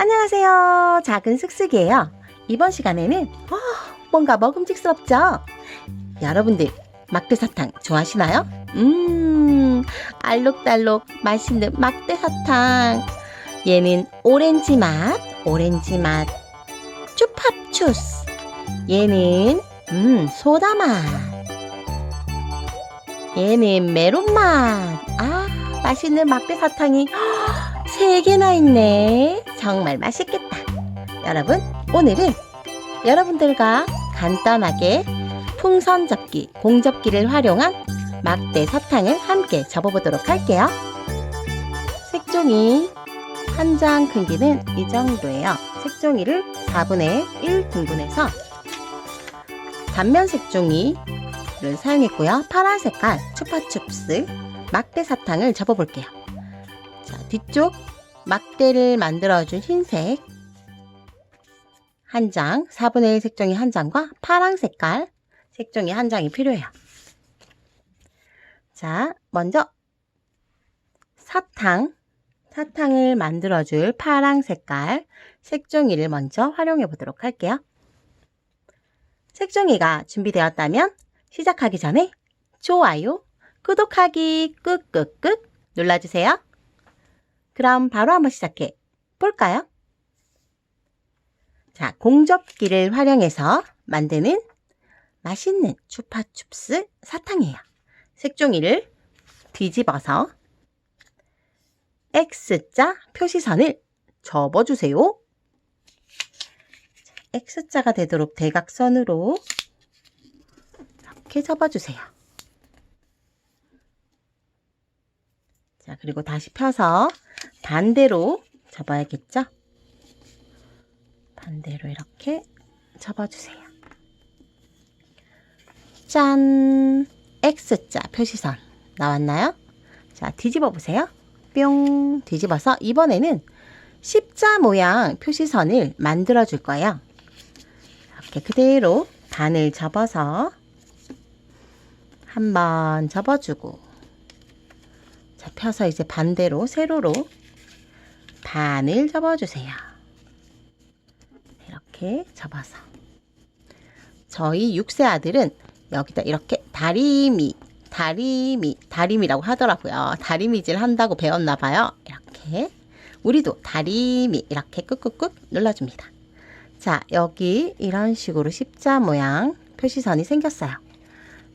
안녕하세요. 작은 슥슥이에요. 이번 시간에는 어, 뭔가 먹음직스럽죠? 여러분들 막대사탕 좋아하시나요? 음, 알록달록 맛있는 막대사탕. 얘는 오렌지 맛, 오렌지 맛. 쭈팝추스. 얘는 음, 소다 맛. 얘는 메론 맛. 아, 맛있는 막대사탕이 세 개나 있네. 정말 맛있겠다. 여러분, 오늘은 여러분들과 간단하게 풍선 접기, 공접기를 활용한 막대 사탕을 함께 접어보도록 할게요. 색종이 한 장 크기는 이 정도예요. 색종이를 4분의 1 등분해서 단면 색종이를 사용했고요. 파란 색깔 추파춥스 막대 사탕을 접어볼게요. 자, 뒤쪽 막대를 만들어준 흰색 한 장, 4분의 1 색종이 한 장과 파랑 색깔 색종이 한 장이 필요해요. 자, 먼저 사탕, 사탕을 만들어줄 파랑 색깔 색종이를 먼저 활용해 보도록 할게요. 색종이가 준비되었다면 시작하기 전에 좋아요, 구독하기 꾹꾹꾹 눌러주세요. 그럼 바로 한번 시작해 볼까요? 자, 공접기를 활용해서 만드는 맛있는 추파춥스 사탕이에요. 색종이를 뒤집어서 X자 표시선을 접어주세요. X자가 되도록 대각선으로 이렇게 접어주세요. 자, 그리고 다시 펴서 반대로 접어야겠죠? 반대로 이렇게 접어주세요. 짠! X자 표시선 나왔나요? 자, 뒤집어 보세요. 뿅! 뒤집어서 이번에는 십자 모양 표시선을 만들어 줄 거예요. 이렇게 그대로 반을 접어서 한번 접어주고 자, 펴서 이제 반대로 세로로 반을 접어주세요. 이렇게 접어서 저희 6세 아들은 여기다 이렇게 다리미, 다리미, 다리미라고 하더라고요. 다리미질 한다고 배웠나 봐요. 이렇게 우리도 다리미 이렇게 꾹꾹꾹 눌러줍니다. 자, 여기 이런 식으로 십자 모양 표시선이 생겼어요.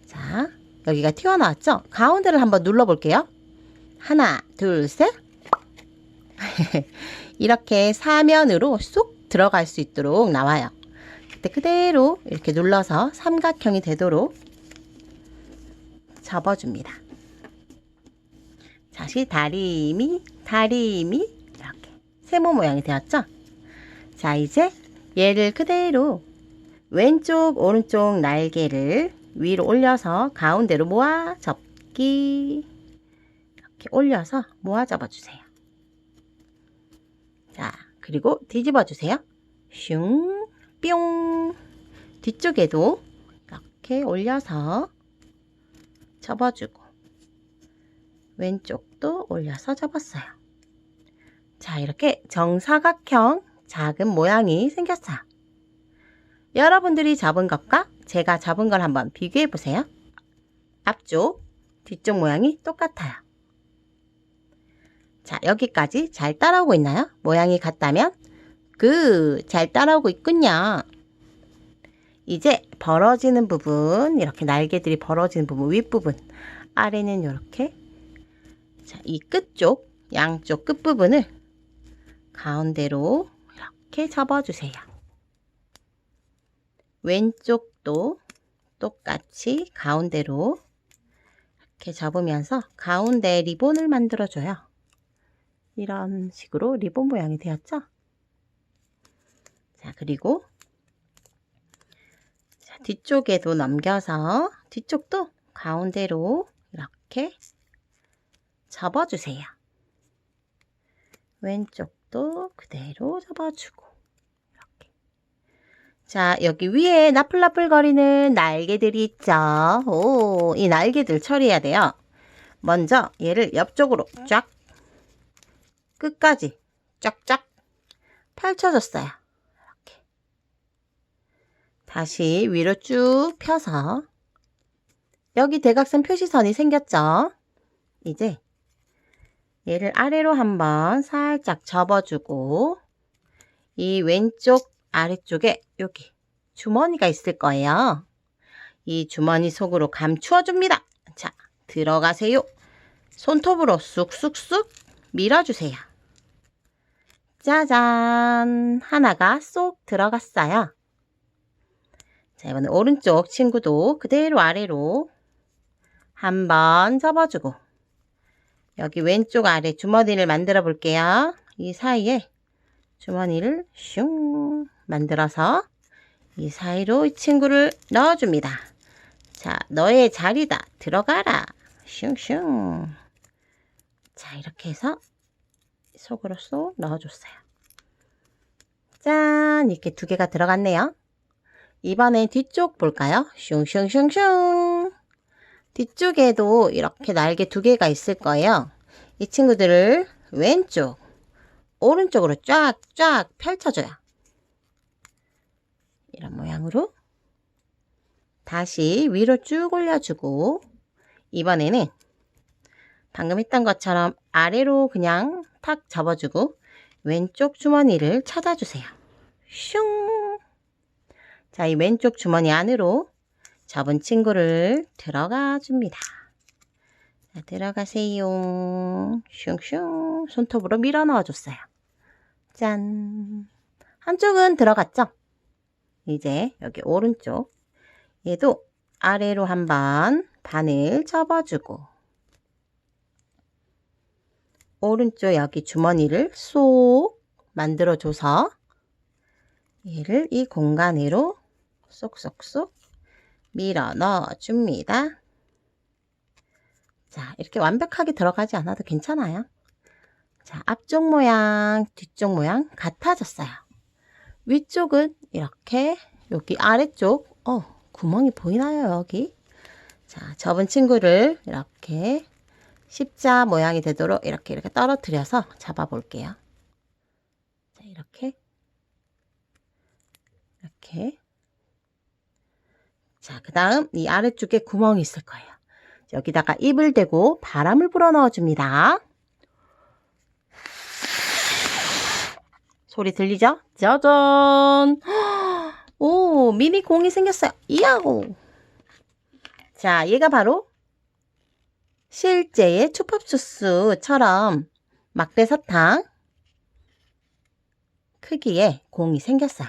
자, 여기가 튀어나왔죠? 가운데를 한번 눌러볼게요. 하나, 둘, 셋. 이렇게 사면으로 쏙 들어갈 수 있도록 나와요. 그때 그대로 이렇게 눌러서 삼각형이 되도록 접어줍니다. 다시 다리미, 다리미 이렇게 세모 모양이 되었죠? 자, 이제 얘를 그대로 왼쪽, 오른쪽 날개를 위로 올려서 가운데로 모아 접기 이렇게 올려서 모아 접어주세요. 자, 그리고 뒤집어 주세요. 슝, 뿅. 뒤쪽에도 이렇게 올려서 접어주고 왼쪽도 올려서 접었어요. 자, 이렇게 정사각형 작은 모양이 생겼어요. 여러분들이 접은 것과 제가 접은 걸 한번 비교해 보세요. 앞쪽, 뒤쪽 모양이 똑같아요. 자, 여기까지 잘 따라오고 있나요? 모양이 같다면 그, 잘 따라오고 있군요. 이제 벌어지는 부분, 이렇게 날개들이 벌어지는 부분, 윗부분, 아래는 이렇게 자, 이 끝쪽, 양쪽 끝부분을 가운데로 이렇게 접어주세요. 왼쪽도 똑같이 가운데로 이렇게 접으면서 가운데 리본을 만들어줘요. 이런 식으로 리본 모양이 되었죠? 자, 그리고 자, 뒤쪽에도 넘겨서 뒤쪽도 가운데로 이렇게 접어주세요. 왼쪽도 그대로 접어주고 이렇게. 자, 여기 위에 나풀나풀거리는 날개들이 있죠. 오, 이 날개들 처리해야 돼요. 먼저 얘를 옆쪽으로 쫙 끝까지 쫙쫙 펼쳐줬어요. 이렇게. 다시 위로 쭉 펴서 여기 대각선 표시선이 생겼죠? 이제 얘를 아래로 한번 살짝 접어주고 이 왼쪽 아래쪽에 여기 주머니가 있을 거예요. 이 주머니 속으로 감추어 줍니다. 자, 들어가세요. 손톱으로 쑥쑥쑥 밀어주세요. 짜잔! 하나가 쏙 들어갔어요. 자, 이번에 오른쪽 친구도 그대로 아래로 한번 접어주고 여기 왼쪽 아래 주머니를 만들어 볼게요. 이 사이에 주머니를 슝 만들어서 이 사이로 이 친구를 넣어줍니다. 자, 너의 자리다. 들어가라. 슝슝. 자, 이렇게 해서 속으로 쏙 넣어줬어요. 짠! 이렇게 두 개가 들어갔네요. 이번엔 뒤쪽 볼까요? 슝슝슝슝. 뒤쪽에도 이렇게 날개 두 개가 있을 거예요. 이 친구들을 왼쪽, 오른쪽으로 쫙쫙 펼쳐줘요. 이런 모양으로 다시 위로 쭉 올려주고 이번에는 방금 했던 것처럼 아래로 그냥 탁 접어주고 왼쪽 주머니를 찾아주세요. 슝! 자, 이 왼쪽 주머니 안으로 접은 친구를 들어가 줍니다. 자, 들어가세요. 슝슝. 손톱으로 밀어 넣어 줬어요. 짠. 한쪽은 들어갔죠? 이제 여기 오른쪽. 얘도 아래로 한번 바늘 접어주고 오른쪽 여기 주머니를 쏙 만들어줘서 얘를 이 공간으로 쏙쏙쏙 밀어 넣어줍니다. 자, 이렇게 완벽하게 들어가지 않아도 괜찮아요. 자, 앞쪽 모양, 뒤쪽 모양 같아졌어요. 위쪽은 이렇게, 여기 아래쪽, 어, 구멍이 보이나요, 여기? 자, 접은 친구를 이렇게 십자 모양이 되도록 이렇게 이렇게 떨어뜨려서 잡아 볼게요. 자, 이렇게. 이렇게. 자, 그 다음 이 아래쪽에 구멍이 있을 거예요. 여기다가 입을 대고 바람을 불어 넣어줍니다. 소리 들리죠? 짜잔! 오, 미니 공이 생겼어요. 이야고! 자, 얘가 바로 실제의 초밥주스처럼 막대 사탕 크기의 공이 생겼어요.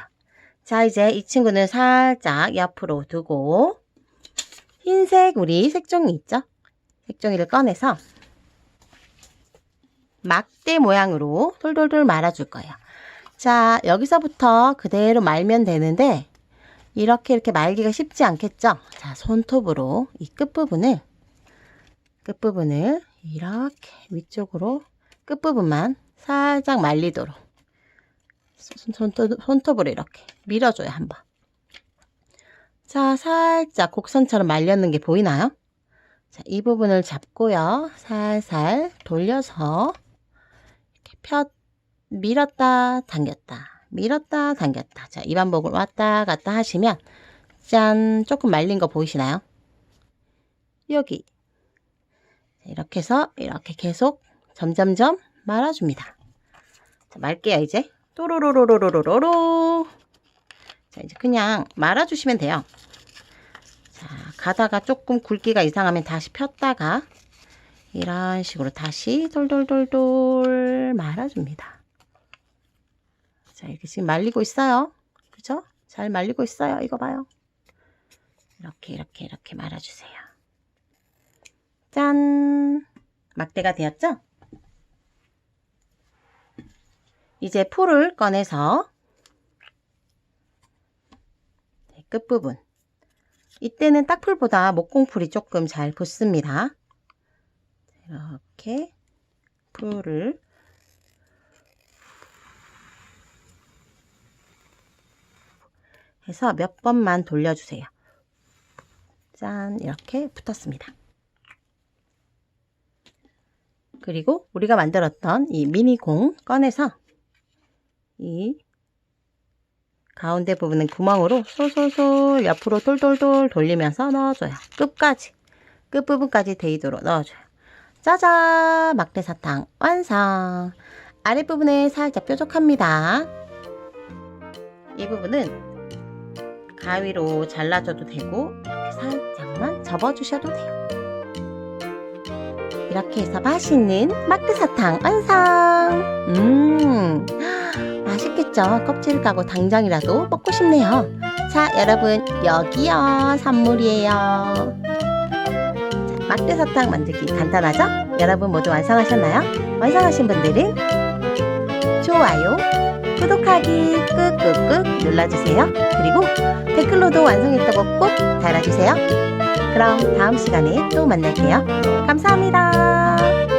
자, 이제 이 친구는 살짝 옆으로 두고 흰색 우리 색종이 있죠? 색종이를 꺼내서 막대 모양으로 돌돌돌 말아줄 거예요. 자, 여기서부터 그대로 말면 되는데 이렇게 이렇게 말기가 쉽지 않겠죠? 자, 손톱으로 이 끝부분을 끝부분을 이렇게 위쪽으로 끝부분만 살짝 말리도록 손톱, 손톱으로 이렇게 밀어줘요, 한번. 자, 살짝 곡선처럼 말렸는 게 보이나요? 자, 이 부분을 잡고요. 살살 돌려서 이렇게 펴, 밀었다, 당겼다, 밀었다, 당겼다. 자, 이 반복을 왔다 갔다 하시면 짠, 조금 말린 거 보이시나요? 여기. 이렇게 해서 이렇게 계속 점점점 말아줍니다. 자, 말게요, 이제. 또로로로로로로로. 자, 이제 그냥 말아주시면 돼요. 자, 가다가 조금 굵기가 이상하면 다시 폈다가 이런 식으로 다시 돌돌돌돌 말아줍니다. 자, 이렇게 지금 말리고 있어요. 그죠? 잘 말리고 있어요. 이거 봐요. 이렇게, 이렇게, 이렇게 말아주세요. 짠! 막대가 되었죠? 이제 풀을 꺼내서 네, 끝부분 이때는 딱풀보다 목공풀이 조금 잘 붙습니다. 이렇게 풀을 해서 몇 번만 돌려주세요. 짠 이렇게 붙었습니다. 그리고 우리가 만들었던 이 미니공 꺼내서 이 가운데 부분은 구멍으로 솔솔솔 옆으로 돌돌돌 돌리면서 넣어줘요. 끝까지 끝부분까지 데이도록 넣어줘요. 짜잔 막대사탕 완성 아랫부분에 살짝 뾰족합니다. 이 부분은 가위로 잘라줘도 되고 이렇게 살짝만 접어주셔도 돼요. 이렇게 해서 맛있는 마크사탕 완성! 음, 맛있겠죠? 껍질을 까고 당장이라도 먹고 싶네요. 자, 여러분, 여기요. 선물이에요. 자, 마크사탕 만들기 간단하죠? 여러분 모두 완성하셨나요? 완성하신 분들은 좋아요, 구독하기 꾹꾹꾹 눌러주세요. 그리고 댓글로도 완성했다고 꼭 달아주세요. 그럼 다음 시간에 또 만날게요. 감사합니다.